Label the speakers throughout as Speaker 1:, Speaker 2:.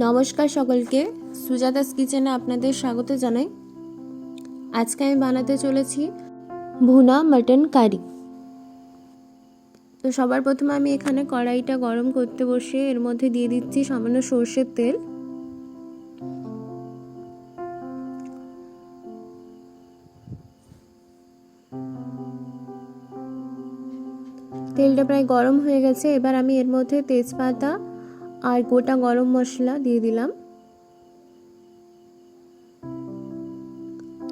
Speaker 1: নমস্কার সকলকে। সুজাতাস কিচেনে আপনাদের স্বাগত জানাই। আজকে আমি বানাতে চলেছি ভুনা মাটন কারি। তো সবার প্রথমে আমি এখানে কড়াইটা গরম করতে বসে এর মধ্যে দিয়ে দিচ্ছি সামান্য সর্ষের তেল। তেলটা প্রায় গরম হয়ে গেছে। এবার আমি এর মধ্যে তেজপাতা আর গোটা গরম মশলা দিয়ে দিলাম।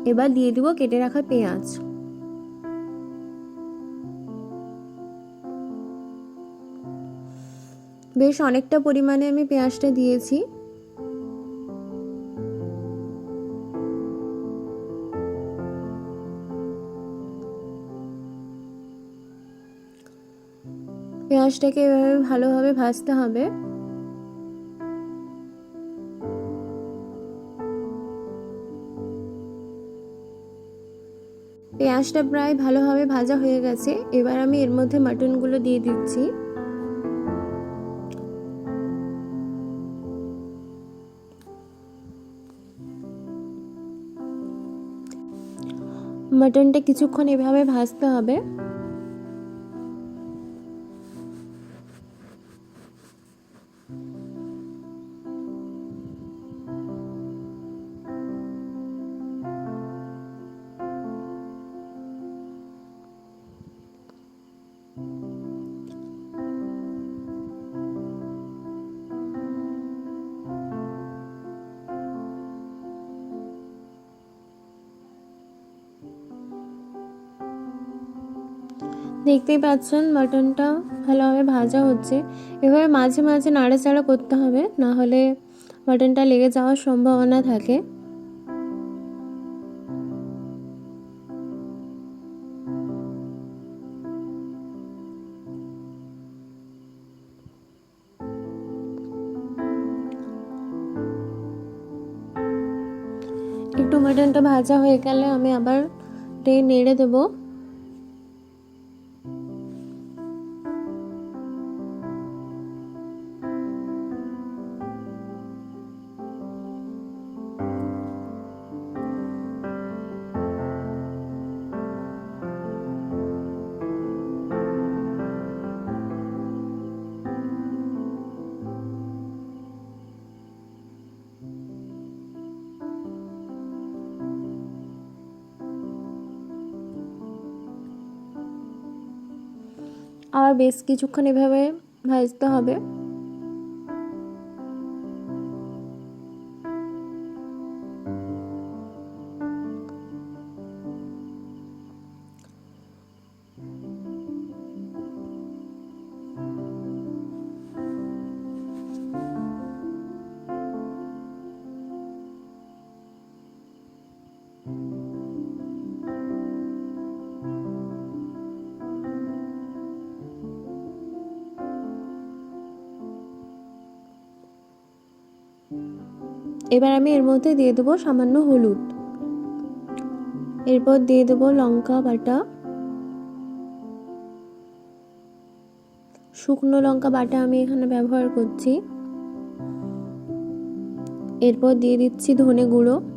Speaker 1: এবার দিয়ে দিব কেটে রাখা পেঁয়াজ। বেশ অনেকটা পরিমাণে আমি পেঁয়াজটা দিয়েছি। পেঁয়াজটাকে এভাবে ভালোভাবে ভাজতে হবে। পেঁয়াজটা প্রায় ভালোভাবে ভাজা হয়ে গেছে। এবার আমি এর মধ্যে মাটনগুলো দিয়ে দিচ্ছি। মাটনটা কিছুক্ষণ এভাবে ভাজতে হবে। দেখতেই পাচ্ছেন মাটনটা ভালোভাবে ভাজা হচ্ছে। এভাবে মাঝে মাঝে নাড়াচাড়া করতে হবে, না হলে মাটনটা লেগে যাওয়ার সম্ভাবনা থাকে। একটু মাটনটা ভাজা হয়ে গেলে আমি আবার নেড়ে দেবো। আর বেশ কিছুক্ষণ এভাবে ভাজতে হবে। এবার আমি এর মধ্যে দিয়ে দেবো সামান্য হলুদ। এরপর দিয়ে দেবো লঙ্কা বাটা। শুকনো লঙ্কা বাটা আমি এখানে ব্যবহার করছি। এরপর দিয়ে দিচ্ছি ধনে গুঁড়ো।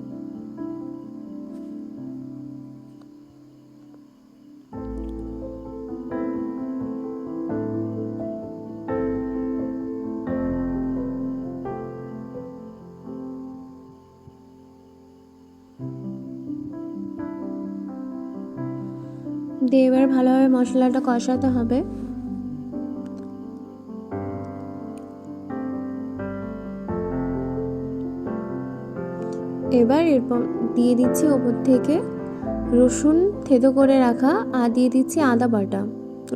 Speaker 1: দিয়ে এবার ভালোভাবে মশলাটা কষাতে হবে। এবার এরপর দিয়ে দিচ্ছি ওপর থেকে রসুন থেতো করে রাখা, আর দিয়ে দিচ্ছি আদা বাটা।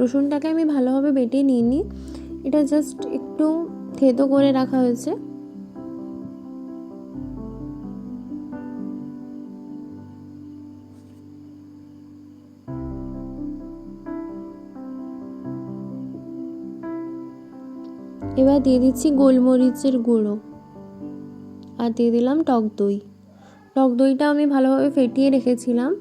Speaker 1: রসুনটাকে আমি ভালোভাবে বেটে নিইনি, এটা জাস্ট একটু থেতো করে রাখা হয়েছে। এবার দিয়ে দিচ্ছি গোলমরিচের গুঁড়ো। আর দিয়ে দিলাম টক দই। টক দইটা আমি ভালোভাবে ফেটিয়ে রেখেছিলাম।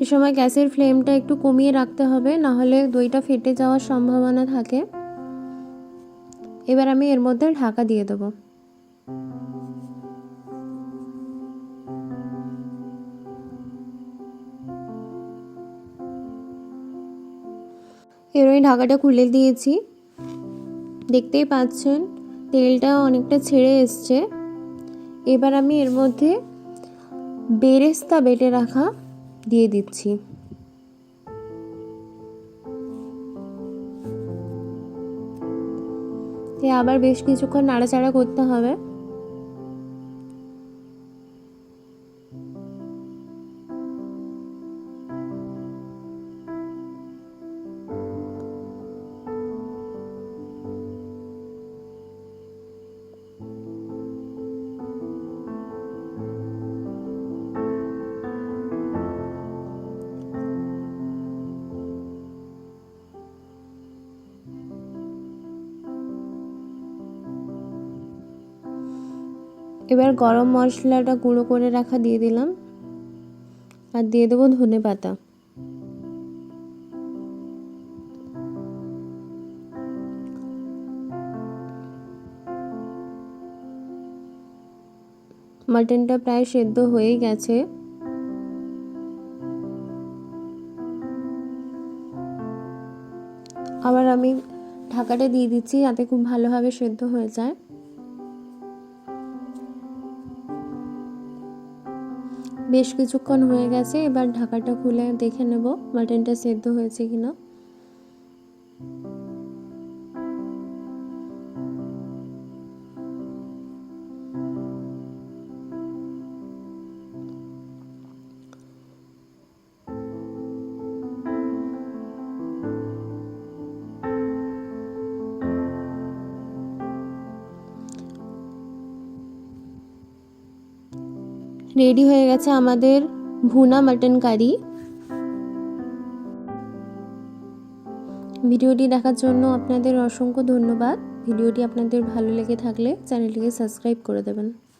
Speaker 1: এ সময় গ্যাসের ফ্লেমটা একটু কমিয়ে রাখতে হবে, না হলে দইটা ফেটে যাওয়ার সম্ভাবনা থাকে। এবার আমি এর মধ্যে ঢাকা দিয়ে দেবো। এবার ঢাকাটা খুলে দিয়েছি। দেখতেই পাচ্ছেন, তেলটা অনেকটা ছেড়ে এসছে। এবার আমি এর মধ্যে বেরেস্তা বেটে রাখা দিয়ে দিচ্ছি। আবার বেশ কিছুক্ষণ নাড়াচাড়া করতে হবে। এবার গরম মশলাটা গুঁড়ো করে রাখা দিয়ে দিলাম। আর দিয়ে দেবো ধনে পাতা। মাটনটা প্রায় সেদ্ধ হয়ে গেছে। আবার আমি ঢাকাটা দিয়ে দিচ্ছি যাতে খুব ভালোভাবে সেদ্ধ হয়ে যায়। বেশ কিছুক্ষণ হয়ে গেছে এবার ঢাকাটা খুলে দেখে নেব মাটনটা সেদ্ধ হয়েছে কিনা। রেডি হয়ে গেছে আমাদের ভুনা মাটন কারি। ভিডিওটি দেখার জন্য আপনাদের অসংখ্য ধন্যবাদ। ভিডিওটি আপনাদের ভালো লেগে থাকলে চ্যানেলটিকে সাবস্ক্রাইব করে দেবেন।